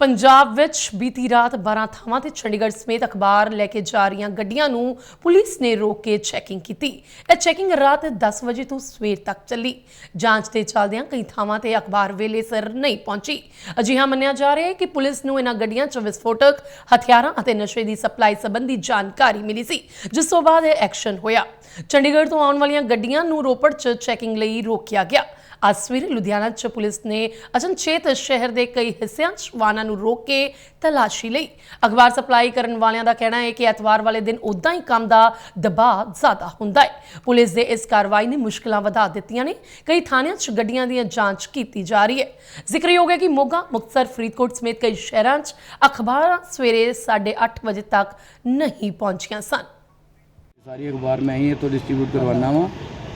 ਪੰਜਾਬ ਵਿੱਚ ਬੀਤੀ ਰਾਤ 12 ਥਾਵਾਂ ਤੇ ਚੰਡੀਗੜ੍ਹ ਸਮੇਤ ਅਖਬਾਰ ਲੈ ਕੇ ਜਾ ਰਹੀਆਂ ਗੱਡੀਆਂ ਨੂੰ ਪੁਲਿਸ ਨੇ ਰੋਕ ਕੇ ਚੈਕਿੰਗ ਕੀਤੀ। ਇਹ ਚੈਕਿੰਗ ਰਾਤ 10 ਵਜੇ ਤੋਂ ਸਵੇਰ ਤੱਕ ਚੱਲੀ। ਜਾਂਚ ਤੇ ਚੱਲਦਿਆਂ ਕਈ ਥਾਵਾਂ ਤੇ ਅਖਬਾਰ ਵੇਲੇ ਸਿਰ ਨਹੀਂ ਪਹੁੰਚੀ। ਅਜਿਹਾ ਮੰਨਿਆ ਜਾ ਰਿਹਾ ਹੈ ਕਿ ਪੁਲਿਸ ਨੂੰ ਇਹਨਾਂ ਗੱਡੀਆਂ 'ਚ ਵਿਸਫੋਟਕ, ਹਥਿਆਰਾਂ ਅਤੇ ਨਸ਼ੇ ਦੀ ਸਪਲਾਈ ਸੰਬੰਧੀ ਜਾਣਕਾਰੀ ਮਿਲੀ ਸੀ, ਜਿਸ ਤੋਂ ਬਾਅਦ ਇਹ ਐਕਸ਼ਨ ਹੋਇਆ। ਚੰਡੀਗੜ੍ਹ ਤੋਂ ਆਉਣ ਵਾਲੀਆਂ ਗੱਡੀਆਂ ਨੂੰ ਰੋਪੜ 'ਚ ਚੈਕਿੰਗ ਲਈ ਰੋਕਿਆ ਗਿਆ। ਅੱਜ ਸਵੇਰੇ ਲੁਧਿਆਣਾ 'ਚ ਪੁਲਿਸ ਨੇ ਅਚਨਚੇਤ ਸ਼ਹਿਰ ਦੇ ਕਈ ਹਿੱਸਿਆਂ 'ਚ ਵਾਹਨਾਂ ਨੂੰ ਰੋਕ ਕੇ ਤਲਾਸ਼ੀ ਲਈ। ਅਖਬਾਰ ਸਪਲਾਈ ਕਰਨ ਵਾਲਿਆਂ ਦਾ ਕਹਿਣਾ ਹੈ ਕਿ ਐਤਵਾਰ ਵਾਲੇ ਦਿਨ ਉਦਾਂ ਹੀ ਕੰਮ ਦਾ ਦਬਾਅ ਜ਼ਿਆਦਾ ਹੁੰਦਾ ਹੈ। ਪੁਲਿਸ ਦੇ ਇਸ ਕਾਰਵਾਈ ਨੇ ਮੁਸ਼ਕਲਾਂ ਵਧਾ ਦਿੱਤੀਆਂ ਨੇ। ਕਈ ਥਾਣਿਆਂ 'ਚ ਗੱਡੀਆਂ ਦੀਆਂ ਜਾਂਚ ਕੀਤੀ ਜਾ ਰਹੀ ਹੈ। ਜ਼ਿਕਰਯੋਗ ਹੈ ਕਿ ਮੋਗਾ, ਮੁਕਤਸਰ, ਫਰੀਦਕੋਟ ਸਮੇਤ ਕਈ ਸ਼ਹਿਰਾਂ 'ਚ ਅਖਬਾਰਾਂ ਸਵੇਰੇ 8:30 ਵਜੇ ਤੱਕ ਨਹੀਂ ਪਹੁੰਚੀਆਂ ਸਨ। ਸਾਰੀ ਅਖਬਾਰ ਮੈਂ ਹੀ ਇੱਥੋਂ ਡਿਸਟ੍ਰੀਬਿਊਟ ਕਰਵਾਉਣਾ ਵਾਂ।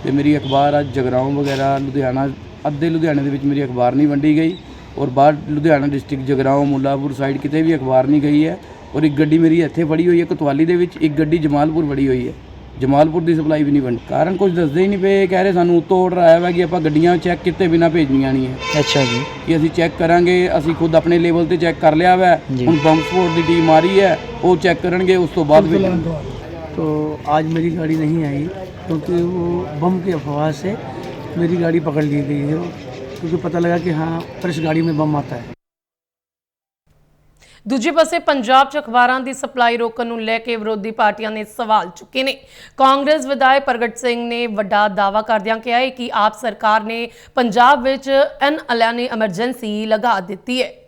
ਤੇ ਮੇਰੀ ਅਖਬਾਰ ਅੱਜ ਜਗਰਾਉਂ ਵਗੈਰਾ ਲੁਧਿਆਣਾ ਅੱਧੇ ਲੁਧਿਆਣੇ ਦੇ ਵਿੱਚ ਮੇਰੀ ਅਖਬਾਰ ਨਹੀਂ ਵੰਡੀ ਗਈ ਔਰ ਬਾਹਰ ਲੁਧਿਆਣਾ ਡਿਸਟ੍ਰਿਕਟ ਜਗਰਾਉਂ ਮੁੱਲਾਪੁਰ ਸਾਈਡ ਕਿਤੇ ਵੀ ਅਖਬਾਰ ਨਹੀਂ ਗਈ ਹੈ ਔਰ ਇੱਕ ਗੱਡੀ ਮੇਰੀ ਇੱਥੇ ਫੜੀ ਹੋਈ ਹੈ ਕੋਤਵਾਲੀ ਦੇ ਵਿੱਚ ਇੱਕ ਗੱਡੀ ਜਮਾਲਪੁਰ ਫੜੀ ਹੋਈ ਹੈ। ਜਮਾਲਪੁਰ ਦੀ ਸਪਲਾਈ ਵੀ ਨਹੀਂ ਵੰਡੀ। ਕਾਰਨ ਕੁਝ ਦੱਸਦੇ ਹੀ ਨਹੀਂ ਪਏ ਕਹਿ ਰਹੇ ਸਾਨੂੰ ਉੱਤੋਂ ਆਰਡਰ ਆਇਆ ਵਾ ਕਿ ਆਪਾਂ ਗੱਡੀਆਂ ਚੈੱਕ ਕੀਤੇ ਬਿਨਾ ਭੇਜਣੀਆਂ ਨਹੀਂ ਹੈ। ਅੱਛਾ ਜੀ। ਕਿ ਅਸੀਂ ਚੈੱਕ ਕਰਾਂਗੇ ਅਸੀਂ ਖੁਦ ਆਪਣੇ ਲੈਵਲ ਤੇ ਚੈੱਕ ਕਰ ਲਿਆ ਵਾ। ਹੁਣ ਬੰਬ ਸਪੋਰਟ ਦੀ ਟੀਮ ਆ ਰਹੀ ਹੈ ਉਹ ਚੈੱਕ ਕਰਨਗੇ ਉਸ ਤੋਂ ਬਾਅਦ ਵੀ तो आज मेरी गाड़ी नहीं आई क्योंकि वो बम की अफवाह से मेरी गाड़ी पकड़ ली गई है क्योंकि पता लगा कि हाँ फ्रेश गाड़ी में बम आता है ਦੂਜੇ ਪਾਸੇ ਪੰਜਾਬ 'ਚ ਅਖਬਾਰਾਂ ਦੀ ਸਪਲਾਈ ਰੋਕਣ ਨੂੰ ਲੈ ਕੇ ਵਿਰੋਧੀ ਪਾਰਟੀਆਂ ਨੇ ਸਵਾਲ ਚੁੱਕੇ ਨੇ ਕਾਂਗਰਸ ਵਿਧਾਇਕ ਪ੍ਰਗਟ ਸਿੰਘ ਨੇ ਵੱਡਾ ਦਾਅਵਾ ਕਰਦਿਆਂ ਕਿਹਾ ਹੈ ਕਿ ਆਪ ਸਰਕਾਰ ਨੇ ਪੰਜਾਬ ਵਿੱਚ ਐਨ ਐਲਾਨੀ ਐਮਰਜੈਂਸੀ ਲਗਾ ਦਿੱਤੀ ਹੈ